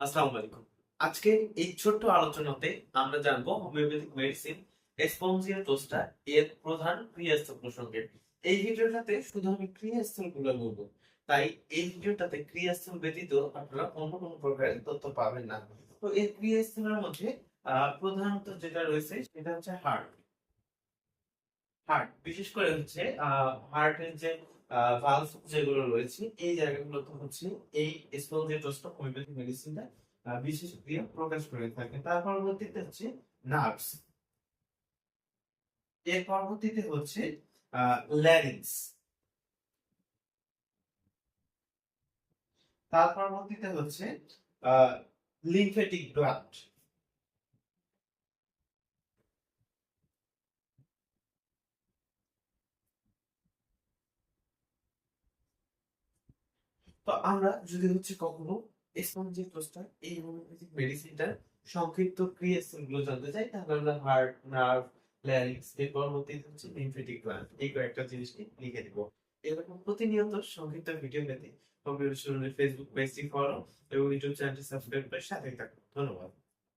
আসসালামু আলাইকুম। আজকে এই ছোট্ট আলোচনাতে আমরা হোমিওপ্যাথিক মেডিসিন এসপনজিয়া টোস্টা এর প্রধান ক্রিয়াস্থল প্রসঙ্গে। এই ভিডিওটাতে শুধু আমি ক্রিয়াস্থলগুলো বলব, তাই এই ভিডিওটাতে ক্রিয়াস্থল ব্যতীত আপনারা অন্য কোনো প্রকারের তথ্য পাবেন না। তো এই ক্রিয়াস্থলের মধ্যে প্রধানত যেটা রয়েছে সেটা হচ্ছে হার্ট হার্ট বিশেষ করে হচ্ছে হার্টের যে ভালভ যেগুলো রয়েছে, এই জায়গাগুলোতে হচ্ছে এই স্পঞ্জিয়া টোস্টা হোমিওপ্যাথিক মেডিসিনটা বিশেষ ক্রিয়া প্রকাশ করে থাকে। তার পরবর্তীতে হচ্ছে নার্ভস এর পরবর্তীতে হচ্ছে ল্যারিংস তার পরবর্তীতে হচ্ছে লিমফেটিক গ্ল্যান্ড তো আমরা যদি হচ্ছে কখনো স্পঞ্জিটোস্টার এই হোমিওপ্যাথিক মেডিসিনটার সংক্ষিপ্ত ক্রিয়াগুলো জানতে চাই, তাহলে আমরা হার্ট নার্ভ ল্যারিক্স এর পরবর্তী হচ্ছে লিমফেটিক গ্ল্যান্ড এই কয়েকটা জিনিসকে লিখে দিব। এরকম প্রতিনিয়ত সংক্ষিপ্ত ভিডিও পেতে কম্পিউটার ফেসবুক পেজটি ফলো এবং ইউটিউব চ্যানেলটি সাবস্ক্রাইব করে সাথে থাকুন। ধন্যবাদ।